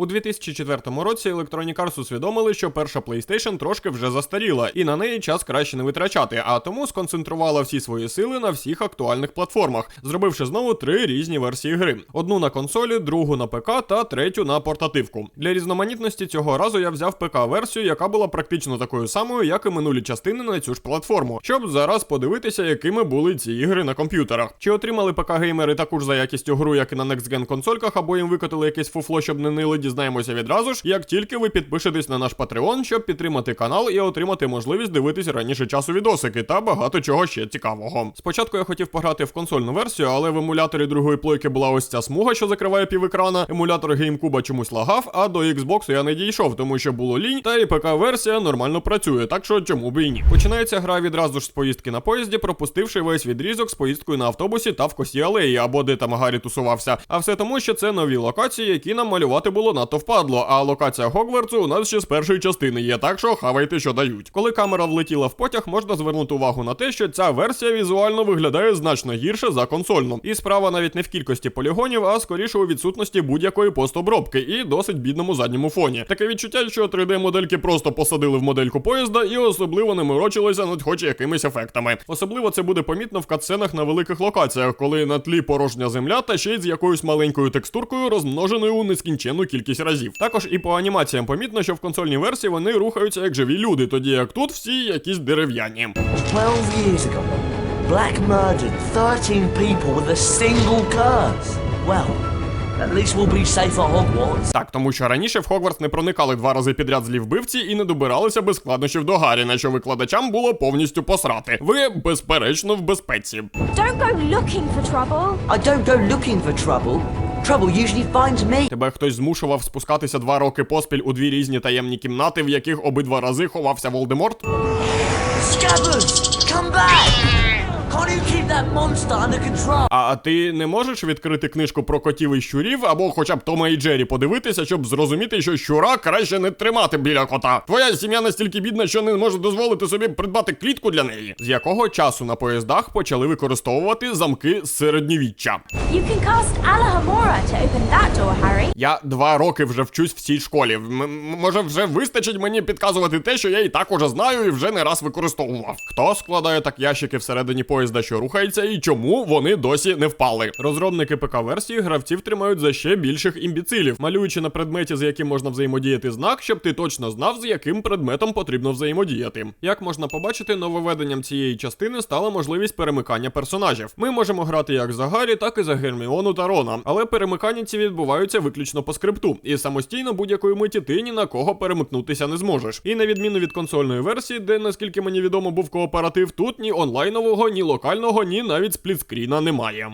У 2004 році Electronic Arts усвідомили, що перша PlayStation трошки вже застаріла, і на неї час краще не витрачати, а тому сконцентрувала всі свої сили на всіх актуальних платформах, зробивши знову три різні версії гри: одну на консолі, другу на ПК та третю на портативку. Для різноманітності цього разу я взяв ПК-версію, яка була практично такою самою, як і минулі частини на цю ж платформу, щоб зараз подивитися, якими були ці ігри на комп'ютерах. Чи отримали ПК-геймери таку ж за якістю гру, як і на Next Gen консольках, або їм викотили якесь фуфло, щоб не нили, дізнаємося відразу ж, як тільки ви підпишетесь на наш Patreon, щоб підтримати канал і отримати можливість дивитись раніше часу відосики та багато чого ще цікавого. Спочатку я хотів пограти в консольну версію, але в емуляторі другої плойки була ось ця смуга, що закриває півекрана. Емулятор GameCube чомусь лагав, а до Xbox я не дійшов, тому що було лінь, та і ПК-версія нормально працює, так що чому би і ні. Починається гра відразу ж з поїздки на поїзді, пропустивши весь відрізок з поїздкою на автобусі та в косі алеї, або де там Гаррі тусувався. А все тому, що це нові локації, які нам малювати було надто впадло. А локація Гогвартсу у нас ще з першої частини є, так що хавайте, що дають. Коли камера влетіла в потяг, можна звернути увагу на те, що ця версія візуально виглядає значно гірше за консольну. І справа навіть не в кількості полігонів, а скоріше у відсутності будь-якої постобробки і досить бідному задньому фоні. Таке відчуття, що 3D-модельки просто посадили в модельку поїзда і особливо не морочилися над хоч якимись ефектами. Особливо це буде помітно в катсценах на великих локаціях, коли на тлі порожня земля та ще й з якоюсь маленькою текстуркою, розмноженою у нескінченну кількість разів. Також і по анімаціям помітно, що в консольній версії вони рухаються як живі люди, тоді як тут всі якісь дерев'яні. 12 years ago, Black murdered 13 people with a single curse. Well, at least we'll be safe at Hogwarts. Так, тому що раніше в Хогвартс не проникали два рази підряд злі вбивці і не добиралися без складнощів до Гаррі, на що викладачам було повністю посрати. Ви, безперечно, в безпеці. Don't go looking for trouble. I don't go looking for trouble. Trouble usually finds me. Тебе хтось змушував спускатися два роки поспіль у дві різні таємні кімнати, в яких обидва рази ховався Волдеморт. Scabbers, come back! Can't you keep that monster under control? А ти не можеш відкрити книжку про котів і щурів, або хоча б Тома і Джері подивитися, щоб зрозуміти, що щура краще не тримати біля кота. Твоя сім'я настільки бідна, що не може дозволити собі придбати клітку для неї. З якого часу на поїздах почали використовувати замки з середньовіччя? You can cast Alahamora to open that door, Harry. Я два роки вже вчусь в цій школі. М- м- може, вже вистачить мені підказувати те, що я і так уже знаю і вже не раз використовував. Хто складає так ящики всередині поїзда, що рухається, і чому вони досі не впали? Розробники ПК-версії гравців тримають за ще більших імбіцилів, малюючи на предметі, з яким можна взаємодіяти знак, щоб ти точно знав, з яким предметом потрібно взаємодіяти. Як можна побачити, нововведенням цієї частини стала можливість перемикання персонажів. Ми можемо грати як за Гаррі, так і за Герміону та Рона, але перемикання ці відбуваються виключно по скрипту, і самостійно будь-якої миті ти ні на кого перемикнутися не зможеш. І на відміну від консольної версії, де наскільки мені відомо був кооператив, тут ні онлайнового, ні локального, ні навіть сплітскріна немає.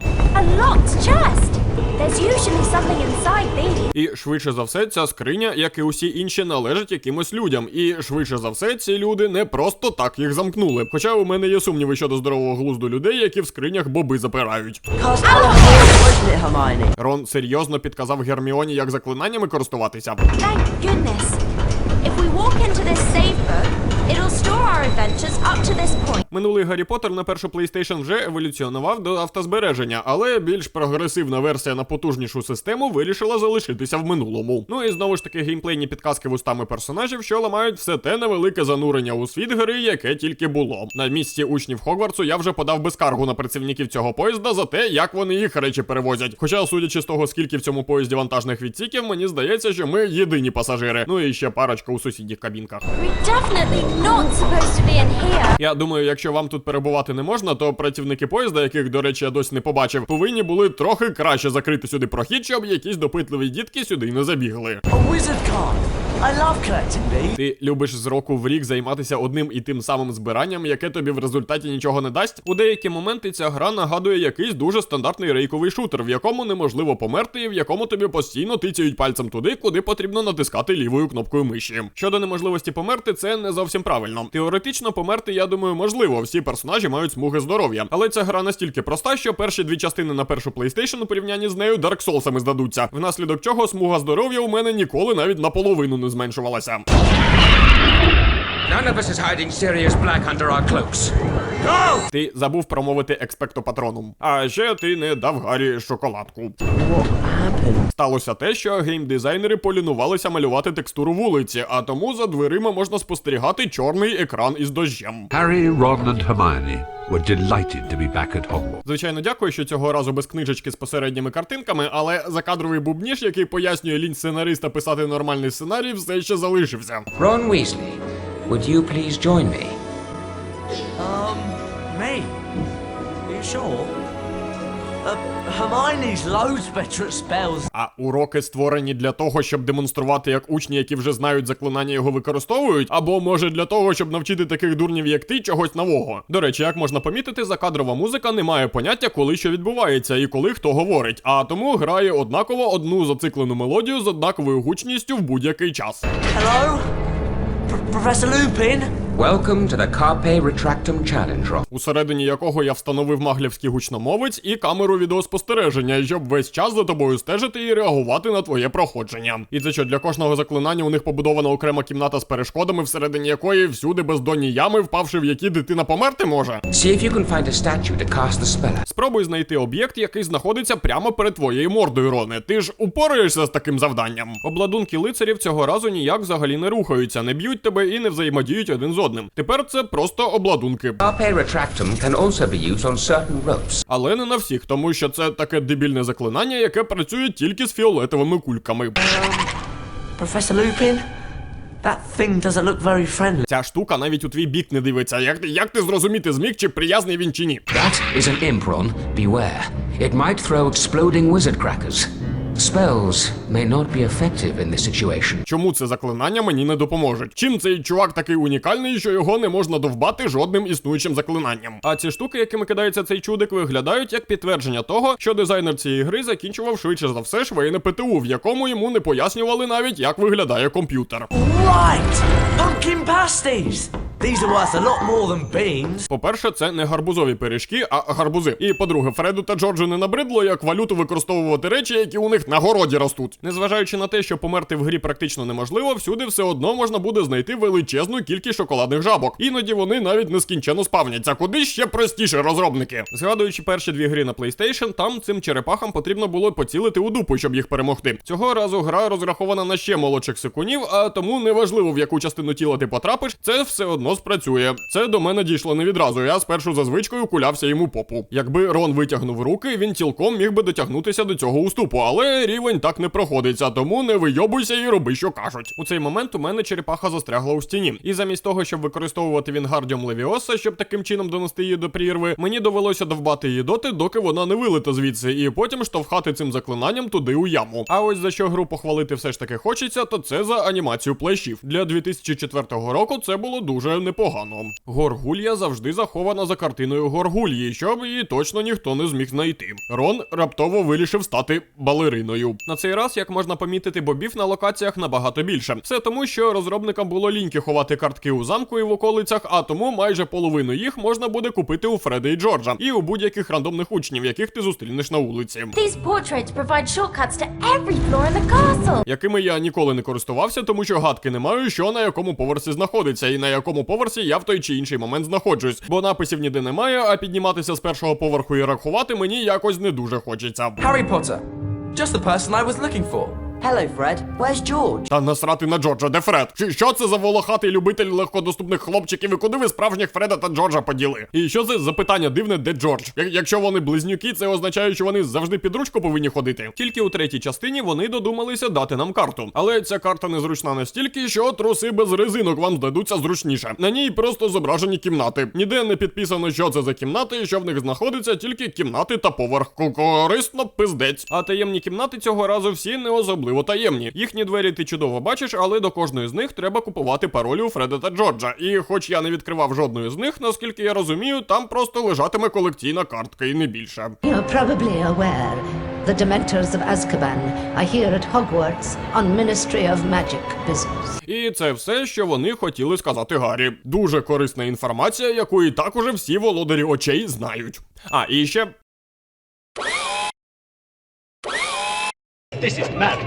І швидше за все, ця скриня, як і усі інші, належить якимось людям. І швидше за все, ці люди не просто так їх замкнули. Хоча у мене є сумніви щодо здорового глузду людей, які в скринях боби запирають. Рон серйозно підказав Герміоні, як заклинаннями користуватися. Thank we it'll store our adventures up to this point. Минулий Гаррі Поттер на першу PlayStation вже еволюціонував до автозбереження, але більш прогресивна версія на потужнішу систему вирішила залишитися в минулому. Ну і знову ж таки геймплейні підказки вустами персонажів, що ламають все те невелике занурення у світ гри, яке тільки було. На місці учнів Хогвартсу я вже подав безкаргу на працівників цього поїзда за те, як вони їх речі перевозять. Хоча, судячи з того, скільки в цьому поїзді вантажних відсіків, мені здається, що ми єдині пасажири. Ну і ще парочка у сусідніх кабінках. We're definitely not supposed to be in here. Я думаю, якщо вам тут перебувати не можна, то працівники поїзда, яких, до речі, я досі не побачив, повинні були трохи краще закрити сюди прохід, щоб якісь допитливі дітки сюди не забігли. A wizard card. I love collecting. Ти любиш з року в рік займатися одним і тим самим збиранням, яке тобі в результаті нічого не дасть. У деякі моменти ця гра нагадує якийсь дуже стандартний рейковий шутер, в якому неможливо померти, і в якому тобі постійно тицяють пальцем туди, куди потрібно натискати лівою кнопкою миші. Щодо неможливості померти, це не зовсім правильно. Теоретично померти, я думаю, можливо. Всі персонажі мають смуги здоров'я. Але ця гра настільки проста, що перші дві частини на першу PlayStation у порівнянні з нею Dark Souls'ами здадуться. Внаслідок чого смуга здоров'я у мене ніколи навіть наполовину не зменшувалася. None of us is hiding serious black under our cloaks. Go! Ти забув промовити експекто патроном. А ще ти не дав Гаррі шоколадку. What happened? Сталося те, що геймдизайнери полінувалися малювати текстуру вулиці, а тому за дверима можна спостерігати чорний екран із дощем. Harry, Ron, and Hermione were delighted to be back at Hogwarts. Звичайно, дякую, що цього разу без книжечки з посередніми картинками, але закадровий бубніж, який пояснює лінь сценариста писати нормальний сценарій, все ще залишився. Ron Weasley, would you please join me? Um, me? Are you sure? Uh, Hermione's loads better at spells. А уроки створені для того, щоб демонструвати, як учні, які вже знають заклинання, його використовують, або може для того, щоб навчити таких дурнів, як ти, чогось нового. До речі, як можна помітити, закадрова музика не має поняття, коли що відбувається і коли хто говорить, а тому грає однаково одну зациклену мелодію з однаковою гучністю в будь-який час. Hello? Pr- Professor Lupin? Welcome to the Carpe Retractum Challenge, Ron. усередині якого я встановив маглівський гучномовець і камеру відеоспостереження, щоб весь час за тобою стежити і реагувати на твоє проходження. І це що для кожного заклинання у них побудована окрема кімната з перешкодами, всередині якої всюди бездонні ями, впавши в які дитина померти може. See if you can find a statue to cast the spell. Спробуй знайти об'єкт, який знаходиться прямо перед твоєю мордою, Роне. Ти ж упораєшся з таким завданням. Обладунки лицарів цього разу ніяк взагалі не рухаються, не б'ють тебе і не взаємодіють один з одним. Тепер це просто обладунки. Can also be used on certain ropes. Але не на всіх, тому що це таке дебільне заклинання, яке працює тільки з фіолетовими кульками. That thing doesn't look very friendly. Ця штука навіть у твій бік не дивиться. Як, ти- як ти зрозуміти зміг, чи приязний він чи ні? That is an Impron. Beware. It might throw exploding wizard crackers. Spells may not be effective in this situation. Чому це заклинання мені не допоможе? Чим цей чувак такий унікальний, що його не можна довбати жодним існуючим заклинанням? А ці штуки, якими кидається цей чудик, виглядають як підтвердження того, що дизайнер цієї гри закінчував швидше за все швейне ПТУ, в якому йому не пояснювали навіть, як виглядає комп'ютер. Right! Pumpkin pasties! These. По-перше, це не гарбузові пиріжки, а гарбузи. І по-друге, Фреду та Джорджу не набридло як валюту використовувати речі, які у них на городі ростуть. Незважаючи на те, що померти в грі практично неможливо, всюди все одно можна буде знайти величезну кількість шоколадних жабок. Іноді вони навіть нескінченно спавняться. Куди ще простіше розробники. Згадуючи перші дві гри на PlayStation, там цим черепахам потрібно було поцілити у дупу, щоб їх перемогти. Цього разу гра розрахована на ще молодших секунів, а тому неважливо в яку частину тіла ти потрапиш, це все одно спрацює. Це до мене дійшло не відразу. Я спершу за звичкою кулявся йому попу. Якби Рон витягнув руки, він цілком міг би дотягнутися до цього уступу, але рівень так не проходиться, тому не вийобуйся і роби, що кажуть. У цей момент у мене черепаха застрягла у стіні. І замість того, щоб використовувати Вінгардіум Левіоса, щоб таким чином донести її до прірви, мені довелося довбати її доти, доки вона не вилета звідси, і потім штовхати цим заклинанням туди у яму. А ось за що гру похвалити все ж таки хочеться, то це за анімацію плащів. Для 2004 року це було дуже непогано. Горгулья завжди захована за картиною Горгульї, щоб її точно ніхто не зміг знайти. Рон раптово вирішив стати балериною. На цей раз, як можна помітити, бобів на локаціях набагато більше. Все тому, що розробникам було ліньки ховати картки у замку і в околицях, а тому майже половину їх можна буде купити у Фреда і Джорджа і у будь-яких рандомних учнів, яких ти зустрінеш на вулиці. These portraits provide shortcuts to every floor in the castle. Якими я ніколи не користувався, тому що гадки не маю, що на якому поверсі знаходиться, і на якому поверсі я в той чи інший момент знаходжусь, бо написів ніде немає, а підніматися з першого поверху і рахувати мені якось не дуже хочеться. Harry Potter. Just the person I was looking for. Hello, Fred. Where's George? Та насрати на Джорджа, де Фред? Чи що це за волохатий любитель легкодоступних хлопчиків і куди ви справжніх Фреда та Джорджа поділи? І що це за питання дивне, де Джордж? Я- якщо вони близнюки, це означає, що вони завжди під ручку повинні ходити. Тільки у третій частині вони додумалися дати нам карту. Але ця карта незручна настільки, що труси без резинок вам здадуться зручніше. На ній просто зображені кімнати. Ніде не підписано, що це за кімнати і що в них знаходиться, тільки кімнати та поверх. Корисно, пиздець. А таємні кімнати цього разу всі не особливо таємні. Їхні двері ти чудово бачиш, але до кожної з них треба купувати паролі у Фреда та Джорджа. І хоч я не відкривав жодної з них, наскільки я розумію, там просто лежатиме колекційна картка і не більше. You're probably aware the Dementors of Azkaban are here at Hogwarts on Ministry of Magic business. І це все, що вони хотіли сказати Гаррі. Дуже корисна інформація, яку і так уже всі володарі очей знають. А і ще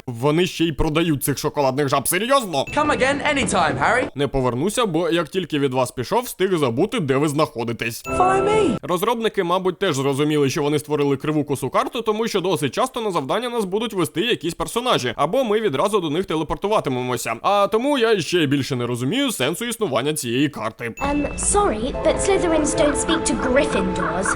Вони ще й продають цих шоколадних жаб. Серйозно? Come again anytime, Harry. Не повернуся, бо як тільки від вас пішов, встиг забути, де ви знаходитесь. Follow me. Розробники, мабуть, теж зрозуміли, що вони створили криву косу карту, тому що досить часто на завдання нас будуть вести якісь персонажі, або ми відразу до них телепортуватимемося. А тому я ще більше не розумію сенсу існування цієї карти. Um, sorry, but Slytherins don't speak to Gryffindors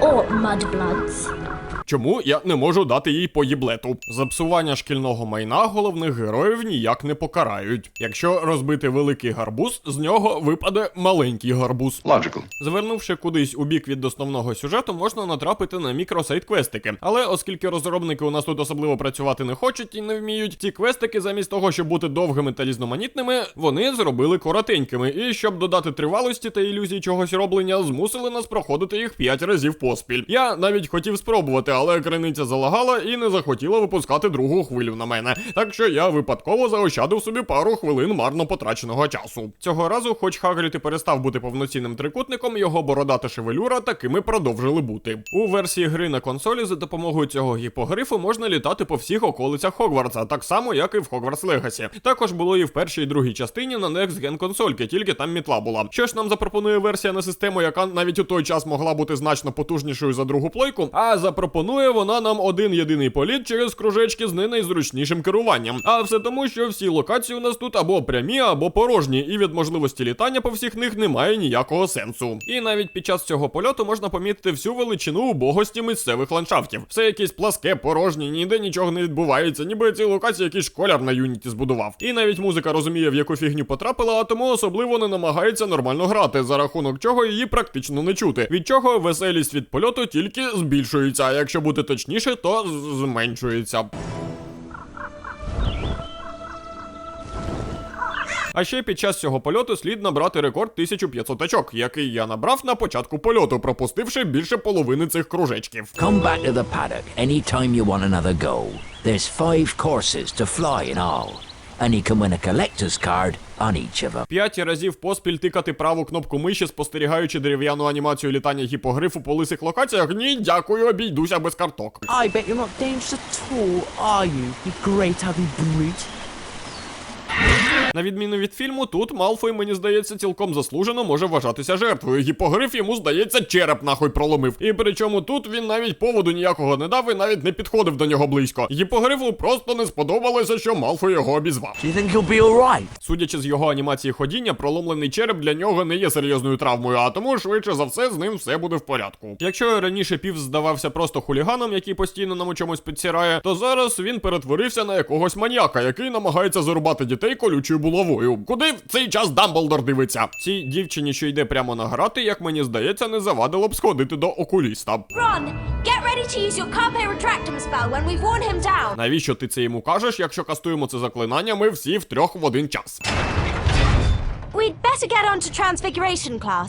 or Mudbloods. Чому я не можу дати їй по їблету? За шкільного майна головних героїв ніяк не покарають. Якщо розбити великий гарбуз, з нього випаде маленький гарбуз. Logical. Звернувши кудись у бік від основного сюжету, можна натрапити на мікросайт-квестики. Але оскільки розробники у нас тут особливо працювати не хочуть і не вміють, ці квестики, замість того, щоб бути довгими та різноманітними, вони зробили коротенькими. І щоб додати тривалості та ілюзії чогось роблення, змусили нас проходити їх 5 разів поспіль. Я навіть хотів спробувати, але криниця залагала і не захотіла випускати другу хвилю на мене. Так що я випадково заощадив собі пару хвилин марно потраченого часу. Цього разу, хоч Хагрід і перестав бути повноцінним трикутником, його бородата шевелюра такими продовжили бути. У версії гри на консолі за допомогою цього гіпогрифу можна літати по всіх околицях Хогвартса, так само як і в Хогвартс Легасі. Також було і в першій і другій частині на Next Gen консольки, тільки там мітла була. Що ж нам запропонує версія на систему, яка навіть у той час могла бути значно потужнішою за другу плойку, а запропонує вона нам один єдиний політ через кружечки з не найзручнішим керуванням. А все тому, що всі локації у нас тут або прямі, або порожні, і від можливості літання по всіх них немає ніякого сенсу. І навіть під час цього польоту можна помітити всю величину убогості місцевих ландшафтів. Все якесь пласке, порожнє, ніде нічого не відбувається, ніби ці локації якийсь школяр на юніті збудував. І навіть музика розуміє, в яку фігню потрапила, а тому особливо не намагається нормально грати, за рахунок чого її практично не чути. Від чого веселість від польоту тільки збільшується, а якщо бути точніше, то зменшується. А ще під час цього польоту слід набрати рекорд 1500 очок, який я набрав на початку польоту, пропустивши більше половини цих кружечків. Come back to the paddock anytime you want another go. There's five courses to fly in all, and you can win a collector's card on each of them. П'ять разів поспіль тикати праву кнопку миші, спостерігаючи дерев'яну анімацію літання гіпогрифу по лисих локаціях. Ні, дякую, обійдуся без карток. I bet you're not dangerous at all, are you, you great ugly brute? На відміну від фільму, тут Малфой, мені здається, цілком заслужено може вважатися жертвою. Гіпогриф йому, здається, череп нахуй проломив. І причому тут він навіть поводу ніякого не дав і навіть не підходив до нього близько. Гіпогрифу просто не сподобалося, що Малфой його обізвав. Do you think he'll be alright? Судячи з його анімації ходіння, проломлений череп для нього не є серйозною травмою, а тому швидше за все з ним все буде в порядку. Якщо раніше пів здавався просто хуліганом, який постійно нам у чомусь підсірає, то зараз він перетворився на якогось маніяка, який намагається зарубати дітей колючою булавою. Куди в цей час Дамблдор дивиться? Цій дівчині, що йде прямо на грати, як мені здається, не завадило б сходити до окуліста. Ron, get ready to use your Carpe Retractum spell when we've worn him down. Навіщо ти це йому кажеш, якщо кастуємо це заклинання, ми всі втрьох в один час. We'd better get on to Transfiguration class.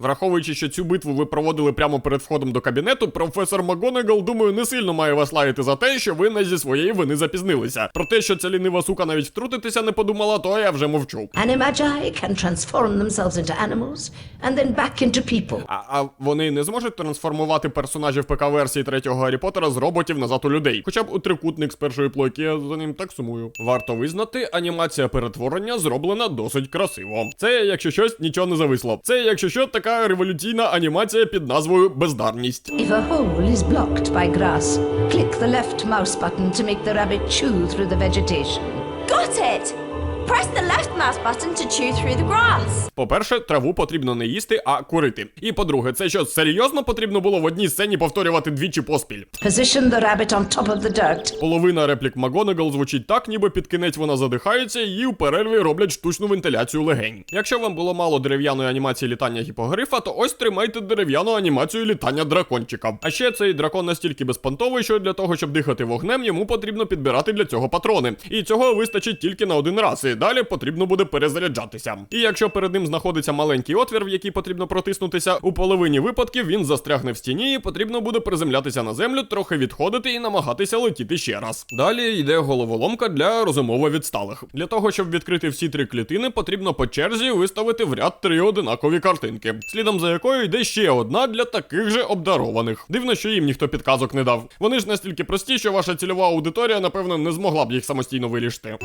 Враховуючи, що цю битву ви проводили прямо перед входом до кабінету, професор Макгонагал, думаю, не сильно має вас лаяти за те, що ви не зі своєї вини запізнилися. Про те, що ця лінива сука навіть втрутитися не подумала, то я вже мовчу. Animagi can transform themselves into animals and then back into people. А, а вони не зможуть трансформувати персонажів ПК-версії третього Гаррі Поттера з роботів назад у людей. Хоча б у трикутник з першої плойки, я за ним так сумую. Варто визнати, анімація перетворення зроблена досить красиво. Це, якщо щось, нічого не зависло. Це, якщо що, така революційна анімація під назвою Бездарність. If a hole is blocked by grass, click the left mouse button to make the rabbit chew through the vegetation. Got it! Press the left mouse button to chew through the grass. По-перше, траву потрібно не їсти, а курити. І по-друге, це що серйозно потрібно було в одній сцені повторювати двічі поспіль. Position the rabbit on top of the dirt. Половина реплік Магонагал звучить так, ніби під кінець вона задихається, і у перерві роблять штучну вентиляцію легень. Якщо вам було мало дерев'яної анімації літання гіпогрифа, то ось тримайте дерев'яну анімацію літання дракончика. А ще цей дракон настільки безпонтовий, що для того, щоб дихати вогнем, йому потрібно підбирати для цього патрони. І цього вистачить тільки на один раз. І далі потрібно буде перезаряджатися. І якщо перед ним знаходиться маленький отвір, в який потрібно протиснутися, у половині випадків він застрягне в стіні, і потрібно буде приземлятися на землю, трохи відходити і намагатися летіти ще раз. Далі йде головоломка для розумово відсталих. Для того, щоб відкрити всі три клітини, потрібно по черзі виставити в ряд три одинакові картинки, слідом за якою йде ще одна для таких же обдарованих. Дивно, що їм ніхто підказок не дав. Вони ж настільки прості, що ваша цільова аудиторія, напевно, не змогла б їх самостійно вирішити.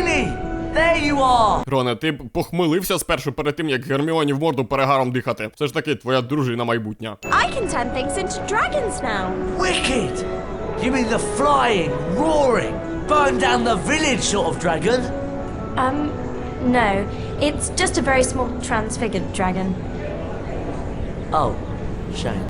Hermione! There you are! Роне, ти б похмилився спершу перед тим, як Герміоні в морду перегаром дихати. Це ж таки твоя дружина майбутня. I can turn things into dragons now. Wicked! You mean the flying, roaring, burn down the village sort of dragon? Um, no. It's just a very small transfigured dragon. Oh.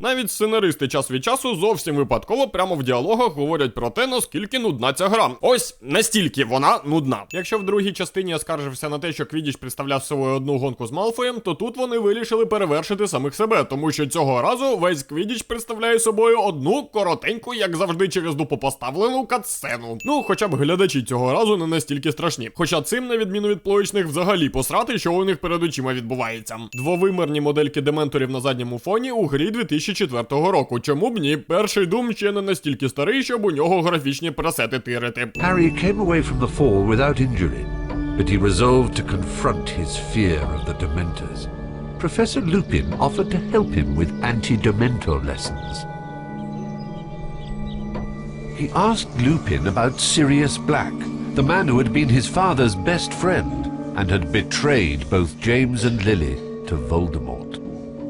Навіть сценаристи час від часу зовсім випадково прямо в діалогах говорять про те, наскільки нудна ця гра. Ось настільки вона нудна. Якщо в другій частині я скаржився на те, що Квідіч представляв собою одну гонку з Малфоєм, то тут вони вирішили перевершити самих себе, тому що цього разу весь Квідіч представляє собою одну коротеньку, як завжди, через дупу поставлену катсцену. Ну, хоча б глядачі цього разу не настільки страшні. Хоча цим, на відміну від плоєчних, взагалі посрати, що у них перед очима відбувається. Двовимірні модельки дементорів на задньому фоні у грі 2004 року. Чому б ні? Перший дум ще не настільки старий, щоб у нього графічні пресети тирити. Harry came away from the fall without injury, but he resolved to confront his fear of the Dementors. Professor Lupin offered to help him with anti-Dementor lessons. He asked Lupin about Sirius Black, the man who had been his father's best friend and had betrayed both James and Lily to Voldemort.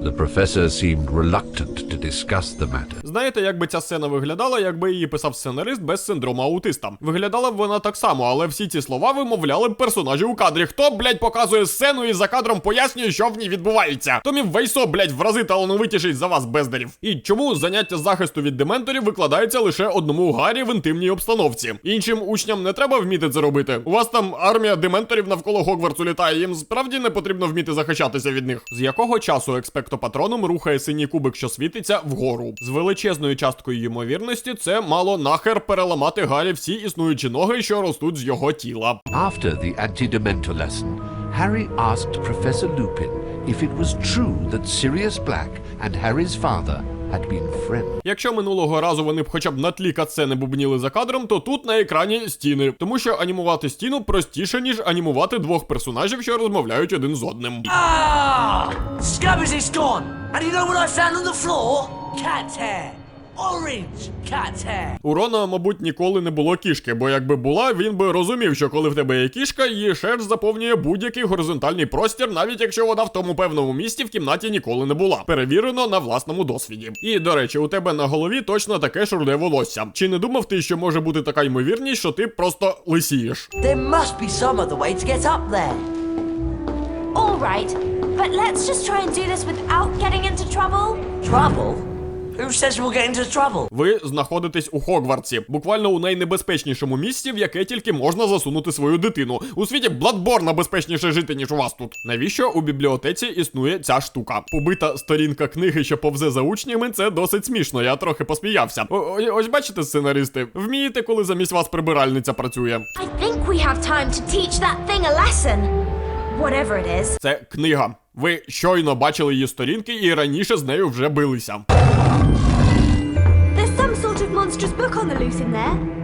The professor seemed reluctant to discuss the matter. Знаєте, як би ця сцена виглядала, якби її писав сценарист без синдрому аутиста? Виглядала б вона так само, але всі ці слова вимовляли б персонажі у кадрі. Хто, блядь, показує сцену і за кадром пояснює, що в ній відбувається? Томі Вейсо, блядь, в рази талановитіший за вас, бездарів. І чому заняття захисту від дементорів викладається лише одному Гаррі в інтимній обстановці? Іншим учням не треба вміти це робити. У вас там армія дементорів навколо Гогвартсу літає. Їм справді не потрібно вміти захищатися від них. З якого часу експектопатроном рухає синій кубик, що світиться вгору? З величезною часткою ймовірності це мало нахер переламати Гаррі всі існуючі ноги, що ростуть з його тіла. After the anti-Dementor lesson, Harry asked Professor Lupin if it was true that Sirius Black and Harry's father had been friends. Якщо минулого разу вони б хоча б на тлі катсцени бубніли за кадром, то тут на екрані стіни, тому що анімувати стіну простіше, ніж анімувати двох персонажів, що розмовляють один з одним. Ah! Scabbers is gone! And you know what I found on the floor? Cat's hair! Orange cat's hair! У Рона, мабуть, ніколи не було кішки, бо якби була, він би розумів, що коли в тебе є кішка, її шерсть заповнює будь-який горизонтальний простір, навіть якщо вона в тому певному місці в кімнаті ніколи не була. Перевірено на власному досвіді. І до речі, у тебе на голові точно таке руде волосся. Чи не думав ти, що може бути така ймовірність, що ти просто лисієш? There must be some other way to get up there. All right, but let's just try and do this without getting into trouble. Trouble? Who says we'll get into trouble? Ви знаходитесь у Хогвартсі, буквально у найнебезпечнішому місці, в яке тільки можна засунути свою дитину. У світі Бладборна безпечніше жити, ніж у вас тут. Навіщо у бібліотеці існує ця штука? Побита сторінка книги, що повзе за учнями, це досить смішно. Я трохи посміявся. О- о- ось бачите, сценаристи, вмієте, коли замість вас прибиральниця працює. I think we have time to teach that thing a lesson. Whatever it is. Це книга. Ви щойно бачили її сторінки і раніше з нею вже билися. There's some sort of monstrous book on the loose in there.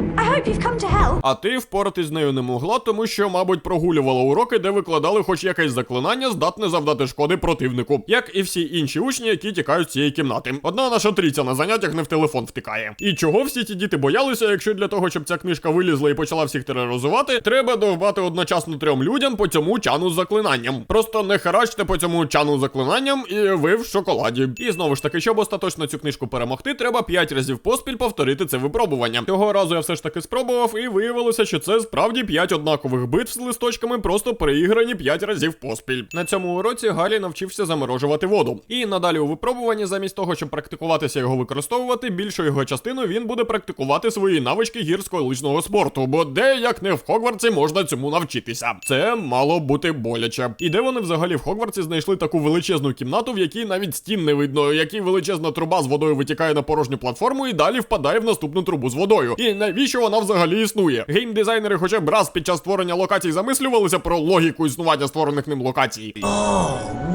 А ти впоратись з нею не могла, тому що, мабуть, прогулювала уроки, де викладали хоч якесь заклинання, здатне завдати шкоди противнику, як і всі інші учні, які тікають з цієї кімнати. Одна наша трійця на заняттях не в телефон втикає. І чого всі ті діти боялися, якщо для того, щоб ця книжка вилізла і почала всіх тероризувати, треба довбати одночасно трьом людям по цьому чану з заклинанням. Просто не харачте по цьому чану з заклинанням, і ви в шоколаді. І знову ж таки, щоб остаточно цю книжку перемогти, треба 5 разів поспіль повторити це випробування. Цього разу я все ж таки спробував, і виявилося, що це справді 5 однакових битв з листочками, просто переіграні 5 разів поспіль. На цьому уроці Гаррі навчився заморожувати воду. І надалі у випробуванні, замість того, щоб практикуватися його використовувати, більшу його частину він буде практикувати свої навички гірсько-лижного спорту. Бо де як не в Хогвартсі можна цьому навчитися. Це мало бути боляче. І де вони взагалі в Хогвартсі знайшли таку величезну кімнату, в якій навіть стін не видно, якій величезна труба з водою витікає на порожню платформу і далі впадає в наступну трубу з водою. І навіщо вона взагалі існує? Геймдизайнери хоча б раз під час створення локацій замислювалися про логіку існування створених ним локацій. Oh,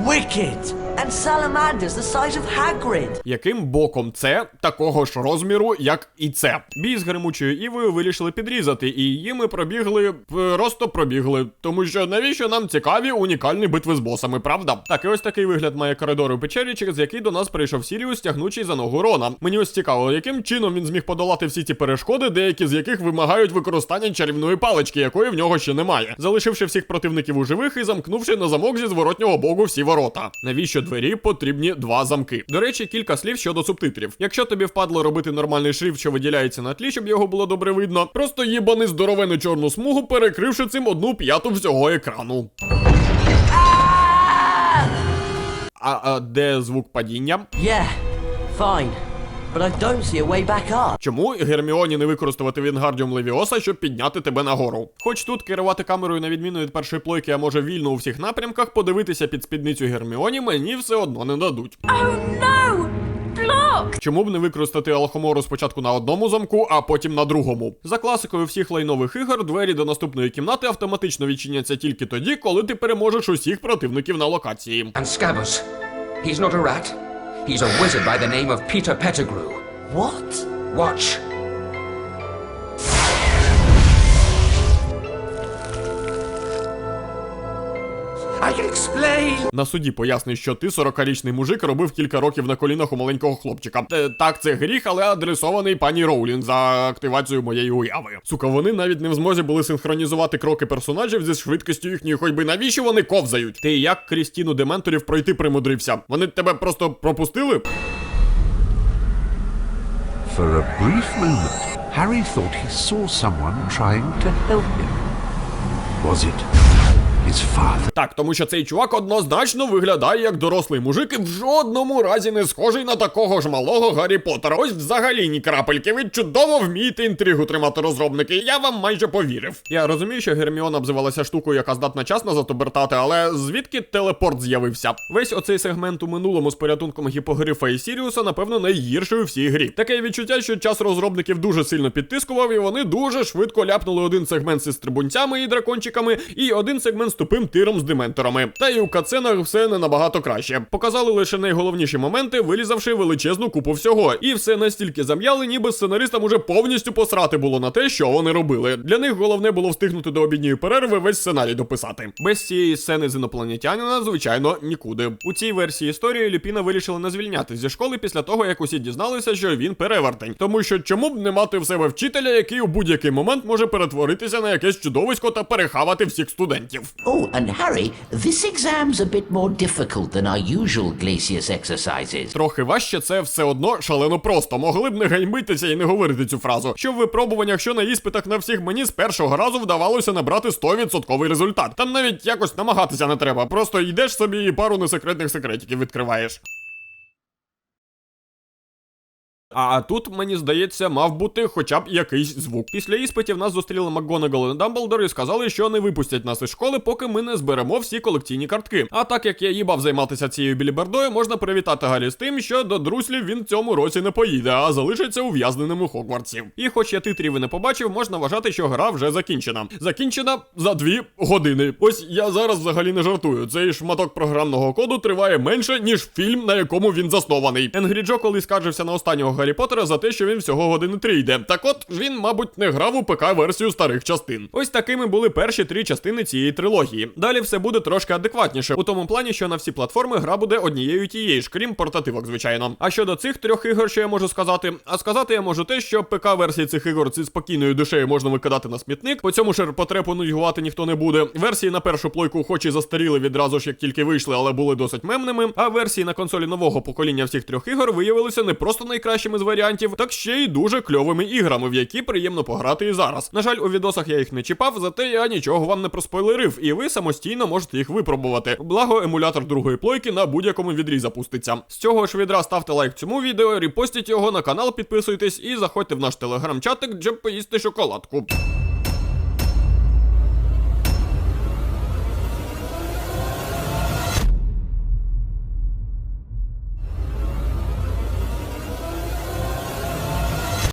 wicked! And salamanders the size of Hagrid. Яким боком це такого ж розміру, як і це? Бій з гримучою івою вирішили підрізати, і її ми пробігли просто пробігли. Тому що навіщо нам цікаві унікальні битви з босами, правда? Так, і ось такий вигляд має коридор у печері, через який до нас прийшов Сіріус, тягнучий за ногу Рона. Мені ось цікаво, яким чином він зміг подолати всі ці перешкоди, деякі з яких вимагають використання чарівної палички, якої в нього ще немає, залишивши всіх противників у живих і замкнувши на замок зі зворотнього боку всі ворота. Навіщо двері потрібні два замки? До речі, кілька слів щодо субтитрів. Якщо тобі впадло робити нормальний шрифт, що виділяється на тлі, щоб його було добре видно, просто їбани здоровену чорну смугу, перекривши цим одну п'яту всього екрану. А, а де звук падіння? Yeah, fine. But I don't see a way back up. Чому Герміоні не використати Вінгардіум Левіоса, щоб підняти тебе нагору? Хоч тут керувати камерою на відміну від першої плойки, а може вільно у всіх напрямках, подивитися під спідницю Герміоні мені все одно не дадуть. Oh no! Block! Чому б не використати Алхомору спочатку на одному замку, а потім на другому? За класикою всіх лайнових ігор, двері до наступної кімнати автоматично відчиняться тільки тоді, коли ти переможеш усіх противників на локації. And Scabbers. He's not a rat. He's a wizard by the name of Peter Pettigrew. What? Watch. I explain. На суді пояснить, що ти 40-річний мужик робив кілька років на колінах у маленького хлопчика. Е, так, це гріх, але адресований пані Роулін за активацію моєї уяви. Сука, вони навіть не в змозі були синхронізувати кроки персонажів зі швидкістю їхньої ходьби. Навіщо вони ковзають? Ти як Крістіну Дементорів пройти примудрився? Вони тебе просто пропустили? For a brief moment, Harry thought he saw someone trying to help him. Was it? Так, тому що цей чувак однозначно виглядає як дорослий мужик і в жодному разі не схожий на такого ж малого Гаррі Поттера. Ось взагалі ні крапельки. Ви чудово вмієте інтригу тримати розробники. Я вам майже повірив. Я розумію, що Герміона обзивалася штукою, яка здатна часно затобертати, але звідки телепорт з'явився? Весь оцей сегмент у минулому з порятунком гіпогрифа і Сіріуса, напевно, найгірший у всій грі. Таке відчуття, що час розробників дуже сильно підтискував, і вони дуже швидко ляпнули один сегмент зі стрибунцями і дракончиками, і один сегмент з тупим тиром з дементорами. Та й у каценах все не набагато краще. Показали лише найголовніші моменти, вилізавши величезну купу всього. І все настільки зам'яли, ніби сценаристам уже повністю посрати було на те, що вони робили. Для них головне було встигнути до обідньої перерви весь сценарій дописати. Без цієї сцени з інопланетянина, звичайно, нікуди. У цій версії історії Люпіна вирішили не звільняти зі школи після того, як усі дізналися, що він перевертень. Тому що чому б не мати в себе вчителя, який у будь-який момент може перетворитися на якесь чудовисько та перехавати всіх студентів. Oh, and Harry, this exam's a bit more difficult than our usual Glacius exercises. Трохи важче це все одно шалено просто. Могли б не гаймитися і не говорити цю фразу. Що в випробуваннях, що на іспитах на всіх мені з першого разу вдавалося набрати 100% результат. Там навіть якось намагатися не треба. Просто йдеш собі і пару несекретних секретиків відкриваєш. А тут, мені здається, мав бути хоча б якийсь звук. Після іспитів нас зустріли МакГонагал і Дамблдор і сказали, що не випустять нас із школи, поки ми не зберемо всі колекційні картки. А так як я їбав займатися цією білібердою, можна привітати Гаррі з тим, що до друслів він в цьому році не поїде, а залишиться ув'язненим у Хогвартсі. І хоч я титрів і не побачив, можна вважати, що гра вже закінчена. Закінчена за дві години. Ось я зараз взагалі не жартую. Цей шматок програмного коду триває менше, ніж фільм, на якому він заснований. Енгрі Джо колись скаржився на останнього Гаррі Поттера за те, що він всього години три йде. Так от він, мабуть, не грав у ПК-версію старих частин. Ось такими були перші три частини цієї трилогії. Далі все буде трошки адекватніше, у тому плані, що на всі платформи гра буде однією тією ж, крім портативок, звичайно. А щодо цих трьох ігор, що я можу сказати, а сказати я можу те, що ПК-версії цих ігор зі спокійною душею можна викидати на смітник. По цьому шерпотрепу нудьгувати ніхто не буде. Версії на першу плойку, хоч і застаріли відразу ж, як тільки вийшли, але були досить мемними. А версії на консолі нового покоління всіх трьох ігор виявилися не просто найкращими з варіантів, так ще й дуже кльовими іграми, в які приємно пограти і зараз. На жаль, у відосах я їх не чіпав, зате я нічого вам не проспойлерив, і ви самостійно можете їх випробувати. Благо, емулятор другої плойки на будь-якому відрі запуститься. З цього ж відра ставте лайк цьому відео, репостіть його на канал, підписуйтесь і заходьте в наш телеграм-чатик, щоб поїсти шоколадку.